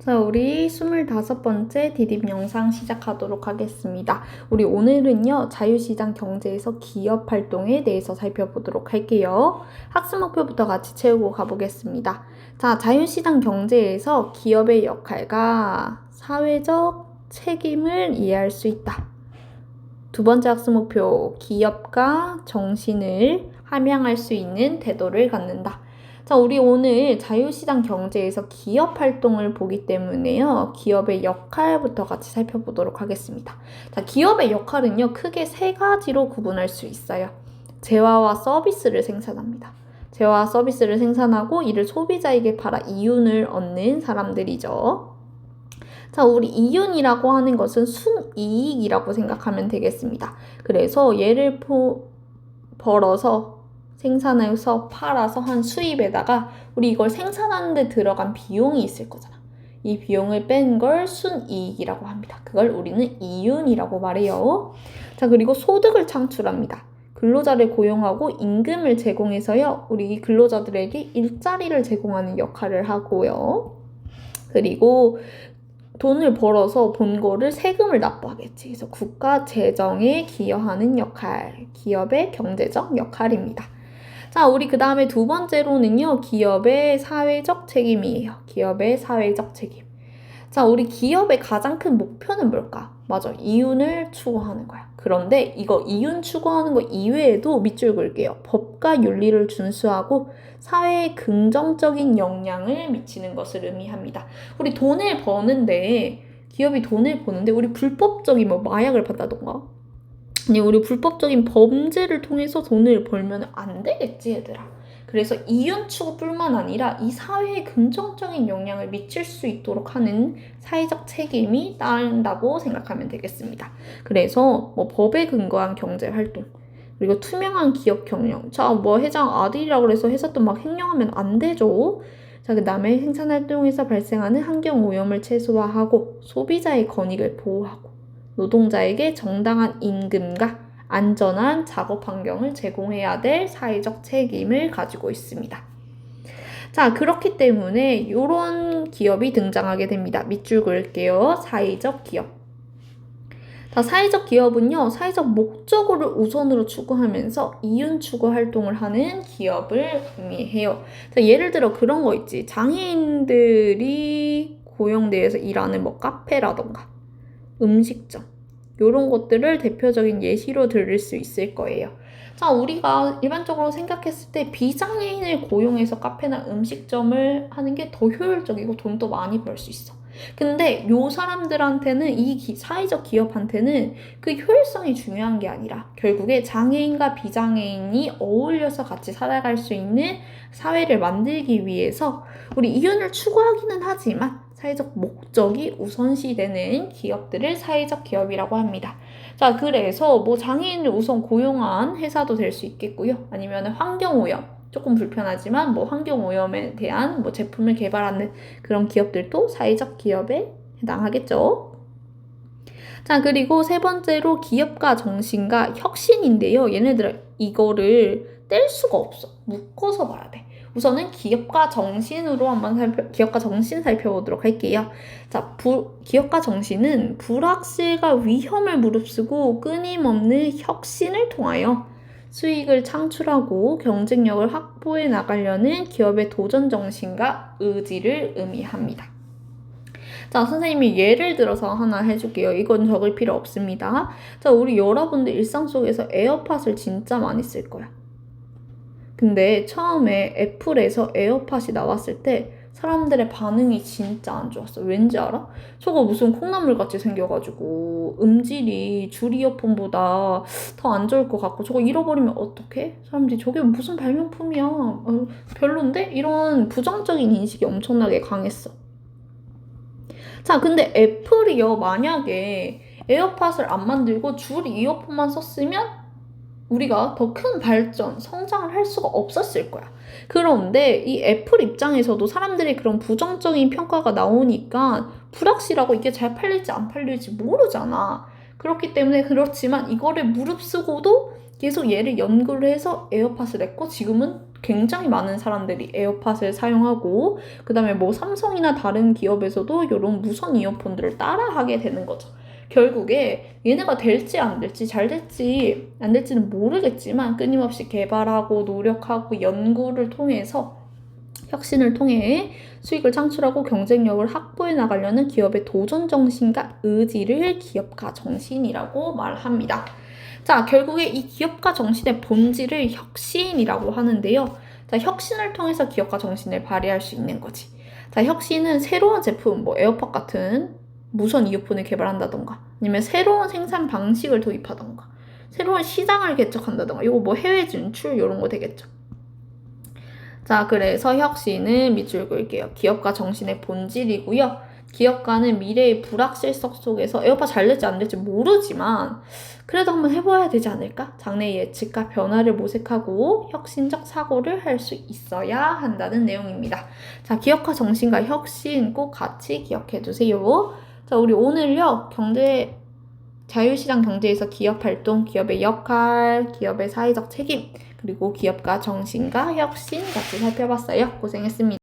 자, 우리 25번째 디딤 영상 시작하도록 하겠습니다. 우리 오늘은요, 자유시장 경제에서 기업 활동에 대해서 살펴보도록 할게요. 학습 목표부터 같이 채우고 가보겠습니다. 자, 자유시장 경제에서 기업의 역할과 사회적 책임을 이해할 수 있다. 두 번째 학습 목표, 기업가 정신을 함양할 수 있는 태도를 갖는다. 자, 우리 오늘 자유시장 경제에서 기업 활동을 보기 때문에요. 기업의 역할부터 같이 살펴보도록 하겠습니다. 자, 기업의 역할은요, 크게 세 가지로 구분할 수 있어요. 재화와 서비스를 생산합니다. 재화와 서비스를 생산하고 이를 소비자에게 팔아 이윤을 얻는 사람들이죠. 자, 우리 이윤이라고 하는 것은 순이익이라고 생각하면 되겠습니다. 그래서 얘를 포, 벌어서 생산해서 팔아서 한 수입에다가 우리 이걸 생산하는데 들어간 비용이 있을 거잖아. 이 비용을 뺀 걸 순이익이라고 합니다. 그걸 우리는 이윤이라고 말해요. 자, 그리고 소득을 창출합니다. 근로자를 고용하고 임금을 제공해서요, 우리 근로자들에게 일자리를 제공하는 역할을 하고요. 그리고 돈을 벌어서 본 거를 세금을 납부하겠지. 그래서 국가 재정에 기여하는 역할, 기업의 경제적 역할입니다. 자, 우리 그 다음에 두 번째로는요, 기업의 사회적 책임이에요. 기업의 사회적 책임. 자, 우리 기업의 가장 큰 목표는 뭘까? 맞아, 이윤을 추구하는 거야. 그런데 이거 이윤 추구하는 거 이외에도 밑줄 그을게요. 법과 윤리를 준수하고 사회에 긍정적인 영향을 미치는 것을 의미합니다. 우리 돈을 버는데, 기업이 돈을 버는데, 우리 불법적인 뭐 마약을 판다던가, 아니 우리 불법적인 범죄를 통해서 돈을 벌면 안 되겠지 얘들아. 그래서 이윤 추구뿐만 아니라 이 사회에 긍정적인 영향을 미칠 수 있도록 하는 사회적 책임이 따른다고 생각하면 되겠습니다. 그래서 뭐 법에 근거한 경제 활동 그리고 투명한 기업 경영. 자, 뭐 회장 아들이라고 그래서 회사 또 막 횡령하면 안 되죠. 자, 그 다음에 생산 활동에서 발생하는 환경 오염을 최소화하고 소비자의 권익을 보호하고 노동자에게 정당한 임금과 안전한 작업 환경을 제공해야 될 사회적 책임을 가지고 있습니다. 자, 그렇기 때문에 이런 기업이 등장하게 됩니다. 밑줄 그을게요. 사회적 기업. 자, 사회적 기업은요, 사회적 목적어를 우선으로 추구하면서 이윤 추구 활동을 하는 기업을 의미해요. 자, 예를 들어 그런 거 있지. 장애인들이 고용대에서 일하는 뭐 카페라던가 음식점 이런 것들을 대표적인 예시로 들을 수 있을 거예요. 자, 우리가 일반적으로 생각했을 때 비장애인을 고용해서 카페나 음식점을 하는 게 더 효율적이고 돈도 많이 벌 수 있어. 근데 요 사람들한테는 이 기, 사회적 기업한테는 그 효율성이 중요한 게 아니라 결국에 장애인과 비장애인이 어울려서 같이 살아갈 수 있는 사회를 만들기 위해서 우리 이윤을 추구하기는 하지만 사회적 목적이 우선시되는 기업들을 사회적 기업이라고 합니다. 자, 그래서 뭐 장애인을 우선 고용한 회사도 될 수 있겠고요. 아니면 환경오염, 조금 불편하지만 뭐 환경 오염에 대한 뭐 제품을 개발하는 그런 기업들도 사회적 기업에 해당하겠죠. 자, 그리고 세 번째로 기업가 정신과 혁신인데요. 얘네들 이거를 뗄 수가 없어. 묶어서 봐야 돼. 우선은 기업가 정신으로 한번 살펴, 기업가 정신 살펴보도록 할게요. 자, 부, 기업가 정신은 불확실과 위험을 무릅쓰고 끊임없는 혁신을 통하여 수익을 창출하고 경쟁력을 확보해 나가려는 기업의 도전 정신과 의지를 의미합니다. 자, 선생님이 예를 들어서 하나 해줄게요. 이건 적을 필요 없습니다. 자, 우리 여러분들 일상 속에서 에어팟을 진짜 많이 쓸 거야. 근데 처음에 애플에서 에어팟이 나왔을 때 사람들의 반응이 진짜 안 좋았어. 왠지 알아? 저거 무슨 콩나물 같이 생겨가지고 음질이 줄 이어폰보다 더 안 좋을 것 같고 저거 잃어버리면 어떡해? 사람들이 저게 무슨 발명품이야? 어, 별론데? 이런 부정적인 인식이 엄청나게 강했어. 자, 근데 애플이요, 만약에 에어팟을 안 만들고 줄 이어폰만 썼으면 우리가 더 큰 발전, 성장을 할 수가 없었을 거야. 그런데 이 애플 입장에서도 사람들이 그런 부정적인 평가가 나오니까 불확실하고 이게 잘 팔릴지 안 팔릴지 모르잖아. 그렇기 때문에 그렇지만 이거를 무릅쓰고도 계속 얘를 연구를 해서 에어팟을 냈고 지금은 굉장히 많은 사람들이 에어팟을 사용하고 그다음에 뭐 삼성이나 다른 기업에서도 이런 무선 이어폰들을 따라하게 되는 거죠. 결국에 얘네가 될지 안 될지 잘 될지 안 될지는 모르겠지만 끊임없이 개발하고 노력하고 연구를 통해서 혁신을 통해 수익을 창출하고 경쟁력을 확보해 나가려는 기업의 도전 정신과 의지를 기업가 정신이라고 말합니다. 자, 결국에 이 기업가 정신의 본질을 혁신이라고 하는데요. 자, 혁신을 통해서 기업가 정신을 발휘할 수 있는 거지. 자, 혁신은 새로운 제품, 뭐 에어팟 같은 무선 이어폰을 개발한다던가, 아니면 새로운 생산 방식을 도입하던가, 새로운 시장을 개척한다던가, 이거 뭐 해외 진출 이런 거 되겠죠. 자, 그래서 혁신은 밑줄 그을게요. 기업가 정신의 본질이고요. 기업가는 미래의 불확실성 속에서 에어팟 잘 될지 안 될지 모르지만 그래도 한번 해봐야 되지 않을까? 장래 예측과 변화를 모색하고 혁신적 사고를 할 수 있어야 한다는 내용입니다. 자, 기업가 정신과 혁신 꼭 같이 기억해 두세요. 자, 우리 오늘요, 경제, 자유시장 경제에서 기업 활동, 기업의 역할, 기업의 사회적 책임, 그리고 기업가 정신과 혁신 같이 살펴봤어요. 고생했습니다.